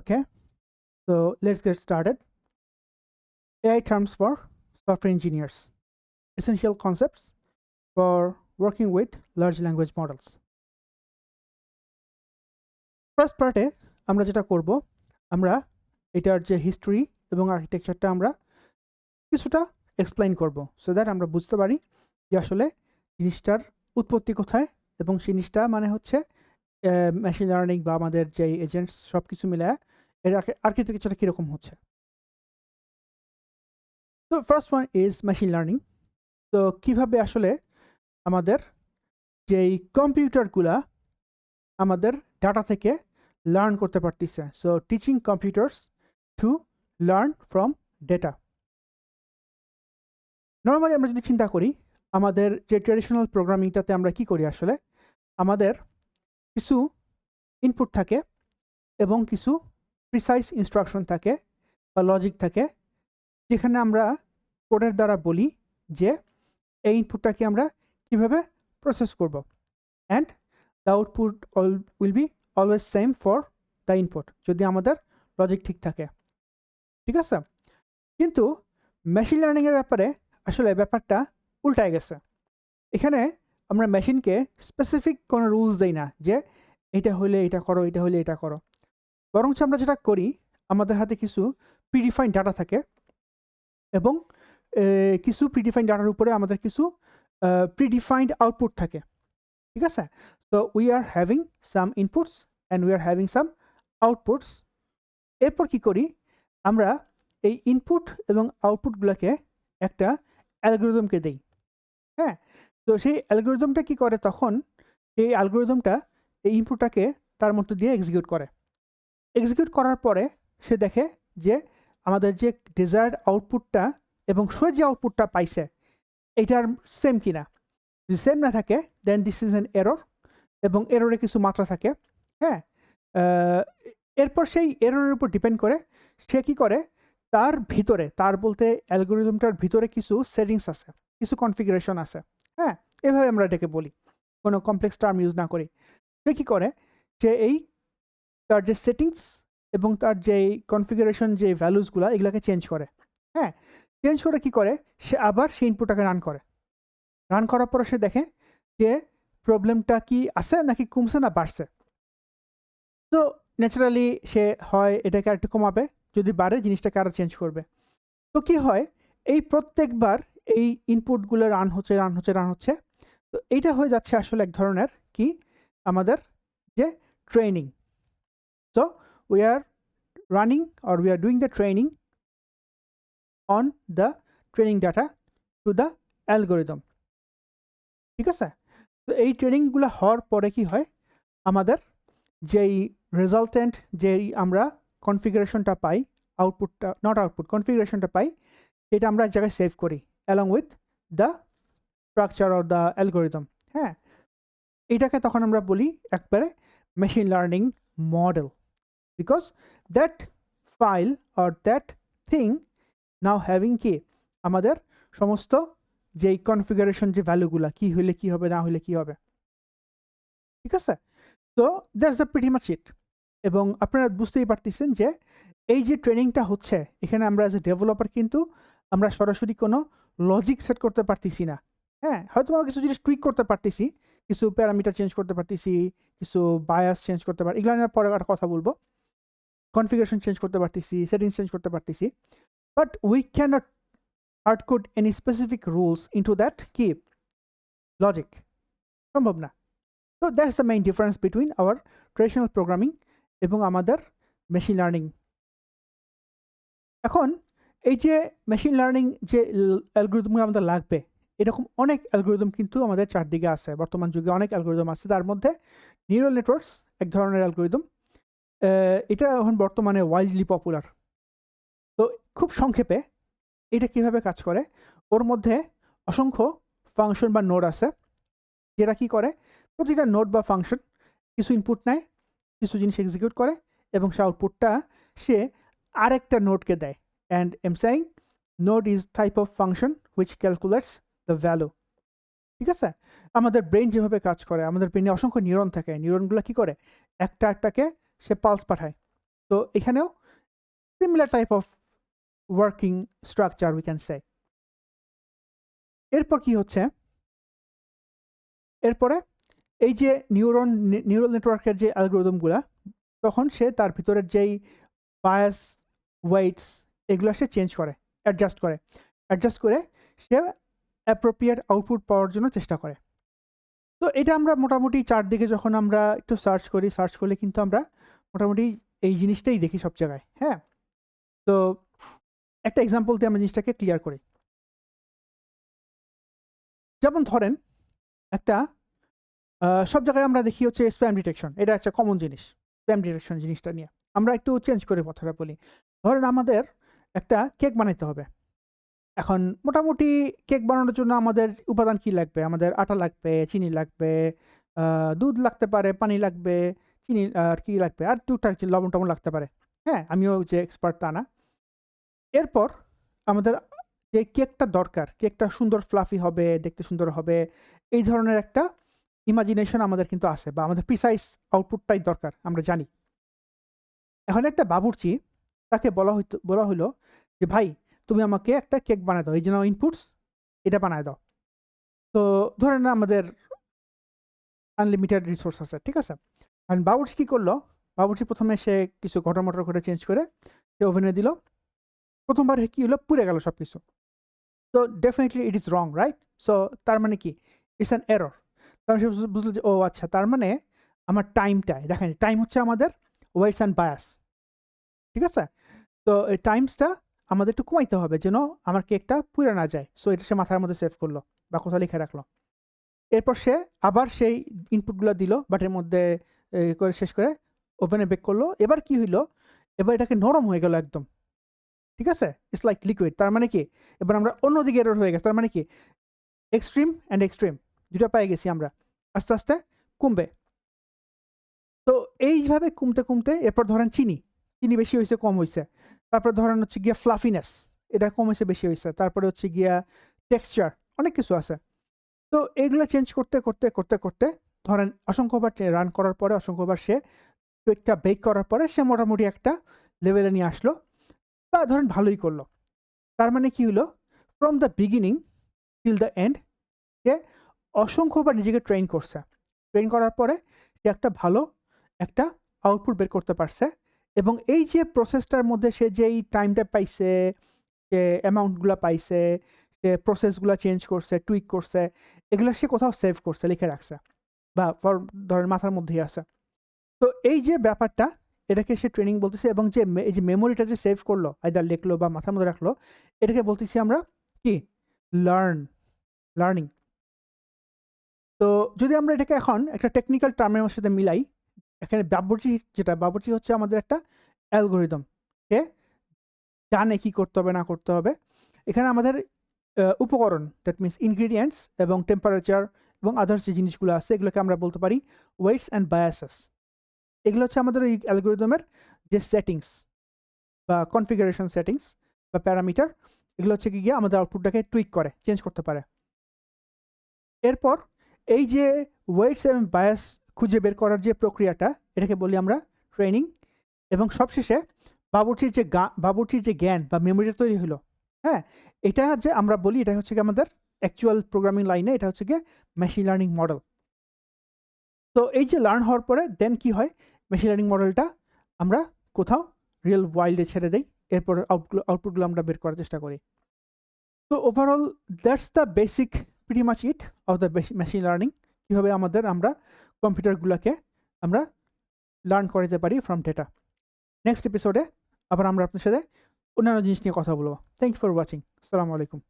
Okay, so let's get started. AI terms for software engineers, essential concepts for working with large language models. First পার্টে আমরা যেটা করব আমরা এটার যে হিস্ট্রি এবং আর্কিটেকচারটা আমরা কিছুটা এক্সপ্লেইন করব সো দ্যাট আমরা বুঝতে পারি যে আসলে জিনিসটার উৎপত্তি কোথায় এবং জিনিসটা মানে হচ্ছে মেশিন লার্নিং বা আমাদের যে এজেন্টস সব কিছু মিলে এর আর্কিটেকচারটা কীরকম হচ্ছে? তো first one is machine learning তো কীভাবে আসলে আমাদের যেই কম্পিউটারগুলা আমাদের ডাটা থেকে লার্ন করতে পারতেছে? So teaching computers to learn from data normally আমরা যদি চিন্তা করি, আমাদের যে ট্রেডিশনাল প্রোগ্রামিংটাতে আমরা কি করি আসলে? আমাদের কিছু ইনপুট থাকে এবং কিছু প্রিসাইজ ইনস্ট্রাকশন থাকে বা লজিক থাকে, যেখানে আমরা কোডের দ্বারা বলি যে এই ইনপুটটাকে আমরা কীভাবে প্রসেস করব। And the output all will be always same for the input যদি আমাদের লজিক ঠিক থাকে। ঠিক আছে? কিন্তু মেশিন লার্নিংয়ের ব্যাপারে আসলে ব্যাপারটা উল্টায় গেছে। এখানে আমরা মেশিনকে স্পেসিফিক কোনো রুলস দেই না যে এটা হলে এটা করো, এটা হলে এটা করো। বরঞ্চ আমরা যেটা করি, আমাদের হাতে কিছু প্রিডিফাইন ডাটা থাকে এবং কিছু প্রিডিফাইন্ড ডাটার উপরে আমাদের কিছু প্রিডিফাইন্ড আউটপুট থাকে। ঠিক আছে? তো we are having some inputs and we are having some outputs এরপর কি করি? আমরা এই ইনপুট এবং আউটপুটগুলোকে একটা অ্যালগোরিদমকে দেই। হ্যাঁ? তো সেই অ্যালগোরিদমটা কি করে তখন? এই অ্যালগোরিদমটা এই ইনপুটটাকে তার মধ্যে দিয়ে এক্সিকিউট করে। এক্সিকিউট করার পরে সে দেখে যে আমাদের যে ডিজায়ার্ড আউটপুটটা এবং সে যে আউটপুটটা পাইছে, এটার সেম কিনা? যদি সেম না থাকে then this is an error এবং এররে কিছু মাত্রা থাকে হ্যাঁ? এরপর সেই এররের উপর ডিপেন্ড করে সে কি করে? তার ভিতরে, তার বলতে অ্যালগোরিদমটার ভিতরে কিছু সেটিংস আছে, কিছু কনফিগারেশন আছে। হ্যাঁ এভাবে আমরা এটাকে বলি। কোনো কমপ্লেক্স টার্ম ইউজ না করি। সে কী করে? যে এই তার যে সেটিংস এবং তার যে কনফিগারেশন যে ভ্যালুসগুলো এগুলোকে চেঞ্জ করে। হ্যাঁ চেঞ্জ করে কি করে? সে আবার সেই ইনপুটটাকে রান করে। রান করার পরে সে দেখে যে প্রবলেমটা কি আছে নাকি কমছে না বাড়ছে। তো ন্যাচারালি সে হয় এটাকে আরেকটু কমাবে, যদি বাড়ে জিনিসটাকে আরও চেঞ্জ করবে। তো কি হয়? এই প্রত্যেকবার এই ইনপুটগুলো রান হচ্ছে রান হচ্ছে রান হচ্ছে। তো এইটা হয়ে যাচ্ছে আসলে এক ধরনের কি? আমাদের যে training so we are running or we are doing the training on the training data to the algorithm ঠিক আছে? তো এই ট্রেনিংগুলো হওয়ার পরে কি হয়? আমাদের যেই রেজাল্টেন্ট যেই আমরা কনফিগারেশনটা পাই আউটপুটটা নট আউটপুট কনফিগারেশনটা পাই এটা আমরা এক জায়গায় সেভ করি। Along with the structure or the algorithm হ্যাঁ? এটাকে তখন আমরা বলি একবারে machine learning model because that file or that thing now having কি? আমাদের সমস্ত যেই কনফিগারেশন যে ভ্যালুগুলো কি হইলে কি হবে, না হইলে কি হবে? ঠিক আছে? তো that's the pretty much it এবং আপনারা বুঝতেই পারতেছেন যে এই যে ট্রেনিংটা হচ্ছে, এখানে আমরা অ্যাজ এ ডেভেলপার কিন্তু আমরা সরাসরি কোনো লজিক সেট করতে পারতেছি না। হ্যাঁ হয়তো আমরা কিছু জিনিস টুইক করতে পারতেছি, কিছু প্যারামিটার চেঞ্জ করতে পারতেছি, কিছু বায়াস চেঞ্জ করতে পারি, এগুলো নিয়ে পরে একটা কথা বলব। কনফিগারেশন চেঞ্জ করতে পারতেছি সেটিংস চেঞ্জ করতে পারতেছি। But we can can't hard code any specific rules into that কি? Logic সম্ভব না। তো that's the main difference between our traditional programming এবং আমাদের মেশিন লার্নিং এখন এই যে মেশিন লার্নিং যে অ্যালগোরিদমগুলো আমাদের লাগবে, এরকম অনেক অ্যালগোরিদম কিন্তু আমাদের চারদিকে আছে। বর্তমান যুগে অনেক অ্যালগোরিদম আছে। তার মধ্যে নিউরাল নেটওয়ার্কস এক ধরনের অ্যালগোরিদম এটা এখন বর্তমানে ওয়াইল্ডলি পপুলার তো খুব সংক্ষেপে এটা কীভাবে কাজ করে? ওর মধ্যে অসংখ্য ফাংশন বা নোড আছে। যেটা কি করে? প্রতিটা নোড বা ফাংশন কিছু ইনপুট নেয়, কিছু জিনিস এক্সিকিউট করে এবং সে আউটপুটটা সে আরেকটা নোটকে দেয়। And am saying node is type of function which calculates the value ঠিক আছে? আমাদের ব্রেন যেভাবে কাজ করে, আমাদের ব্রেনে অসংখ্য নিউরন থাকে। নিউরনগুলো কি করে? একটা একটাকে সে পালস পাঠায়। তো এখানেও similar type of working structure we can say এরপর কি হচ্ছে? এরপরে এই যে নিউরন নিউরাল নেটওয়ার্কের যে অ্যালগোরিদমগুলো তখন সে তার ভিতরের যেই বায়াস ওয়েটস এগুলো সে চেঞ্জ করে অ্যাডজাস্ট করে। অ্যাডজাস্ট করে সে অ্যাপ্রোপ্রিয়েট আউটপুট পাওয়ার জন্য চেষ্টা করে। তো এটা আমরা মোটামুটি চারদিকে যখন আমরা একটু সার্চ করি সার্চ করলে কিন্তু আমরা মোটামুটি এই জিনিসটাই দেখি সব জায়গায় হ্যাঁ? তো একটা এক্সাম্পল দিয়ে আমরা জিনিসটাকে ক্লিয়ার করি। যেমন ধরেন একটা সব জায়গায় আমরা দেখি হচ্ছে স্প্যাম ডিটেকশন এটা একটা কমন জিনিস স্প্যাম ডিটেকশন জিনিসটা নিয়ে। আমরা একটু চেঞ্জ করে কথাটা বলি। ধরেন আমাদের একটা কেক বানাইতে হবে। এখন মোটামুটি কেক বানানোর জন্য আমাদের উপাদান কি লাগবে? আমাদের আটা লাগবে, চিনি লাগবে দুধ লাগতে পারে, পানি লাগবে, চিনি আর কি লাগবে? আর টুকটাক লবণ টবণ লাগতে পারে। হ্যাঁ আমিও যে এক্সপার্ট তা না। এরপর আমাদের যে কেকটা দরকার, কেকটা সুন্দর ফ্লাফি হবে, দেখতে সুন্দর হবে, এই ধরনের একটা ইমাজিনেশন আমাদের কিন্তু আছে বা আমাদের প্রিসাইজ আউটপুটটাই দরকার, আমরা জানি। এখন একটা বাবুর্চি তাকে বলা হইতো, বলা হলো যে, ভাই, তুমি আমাকে একটা কেক বানায় দাও, এই জন্য ইনপুটস এটা বানায় দাও। তো ধরেন না আমাদের আনলিমিটেড রিসোর্স আছে, ঠিক আছে? আর বাবুর্চি কী করল? বাবুর্চি প্রথমে সে কিছু ঘটর মটর করে চেঞ্জ করে, সে ওভেনে দিল। প্রথমবার কী হলো? পুড়ে গেল সব কিছু তো definitely it is wrong right so তার মানে কি? ইটস অ্যান এরর তারপর সে বুঝলো যে, ও আচ্ছা তার মানে আমার টাইমটাই দেখেন টাইম হচ্ছে আমাদের ওয়েটস অ্যান্ড বায়াস ঠিক আছে? তো এই টাইমসটা আমাদের একটু কমাইতে হবে যেন আমার কেকটা পুড়ে না যায়। সো এটা সে মাথার মধ্যে সেভ করল বা কোথাও লিখে রাখল। এরপর সে আবার সেই ইনপুটগুলো দিল বাটের মধ্যে করে শেষ করে ওভেনে বেক করল। এবার কি হইল? এবার এটাকে নরম হয়ে গেল একদম। ঠিক আছে? ইটস লাইক লিকুইড তার মানে কি? এবার আমরা অন্যদিকে এরর হয়ে গেছে। তার মানে কি? এক্সট্রিম অ্যান্ড এক্সট্রিম দুটো পেয়ে গেছি আমরা। আস্তে আস্তে কমবে। তো এইভাবে কমতে কমতে এরপর ধরেন চিনি। চিনি বেশি হয়েছে কম হয়েছে তারপর ধরেন হচ্ছে গিয়া ফ্লাফিনেস এটা কমেছে বেশি হয়েছে তারপরে হচ্ছে গিয়া টেক্সচার অনেক কিছু আছে। তো এইগুলো চেঞ্জ করতে করতে করতে করতে ধরেন অসংখ্যবার রান করার পরে, অসংখ্যবার সে কেকটা বেক করার পরে সে মোটামুটি একটা লেভেলে নিয়ে আসলো। বা ধরেন ভালোই করল। তার মানে কি হলো from the beginning till the end সে অসংখ্যবার নিজেকে ট্রেন করছে। ট্রেন করার পরে সে একটা ভালো একটা আউটপুট বের করতে পারছে। এবং এই যে প্রসেসটার মধ্যে সে যে এই টাইমটা পাইছে যে অ্যামাউন্টগুলো পাইছে, সে প্রসেসগুলো চেঞ্জ করছে টুইক করছে, এগুলো সে কোথাও সেভ করছে, লিখে রাখছে বা ধরেন মাথার মধ্যেই আছে। তো এই যে ব্যাপারটা, এটাকে সে ট্রেনিং বলতেছে এবং যে এই যে মেমোরিটা যে সেভ করল আইদার লিখলো বা মাথার মধ্যে রাখল, এটাকে বলতেছি আমরা কি? লার্ন লার্নিং তো যদি আমরা এটাকে এখন একটা টেকনিক্যাল টার্মের সাথে মিলাই এখানে বাবুর্চি, যেটা বাবুর্চি হচ্ছে আমাদের একটা অ্যালগোরিদম। সে জানে কি করতে হবে, না করতে হবে। এখানে আমাদের উপকরণ দ্যাট মিনস ইনগ্রিডিয়েন্টস এবং টেম্পারেচার এবং আদার্স যে জিনিসগুলো আছে, এগুলোকে আমরা বলতে পারি ওয়েটস অ্যান্ড বায়াসেস এগুলো হচ্ছে আমাদের এই অ্যালগোরিদমের যে সেটিংস বা কনফিগারেশন সেটিংস বা প্যারামিটার, এগুলো হচ্ছে কি গিয়ে আমাদের আউটপুটটাকে টুইক করে চেঞ্জ করতে পারে। এরপর এই যে ওয়েটস এবং বায়াস খুঁজে বের করার যে প্রক্রিয়াটা, এটাকে বলি আমরা ট্রেনিং এবং সবশেষে বাবুর্চির যে গা, বাবুর্চির যে জ্ঞান বা মেমোরিটা তৈরি হলো হ্যাঁ? এটা যে আমরা বলি, এটা হচ্ছে কি আমাদের অ্যাকচুয়াল প্রোগ্রামিং লাইনে এটা হচ্ছে গিয়ে মেশিন লার্নিং মডেল তো এই যে লার্ন হওয়ার পরে দেন কি হয়? মেশিন লার্নিং মডেলটা আমরা কোথাও রিয়েল ওয়াইল্ডে ছেড়ে দেই, এরপর আউটগুলো আউটপুটগুলো আমরা বের করার চেষ্টা করি। তো overall that's the basic pretty much it of the machine learning কীভাবে আমাদের আমরা কম্পিউটারগুলোকে আমরা লার্ন করাতে পারি ফ্রম ডেটা নেক্সট এপিসোডে আবার আমরা আপনার সাথে অন্যান্য জিনিস নিয়ে কথা বলব। থ্যাংক ইউ ফর ওয়াচিং আসসালামু আলাইকুম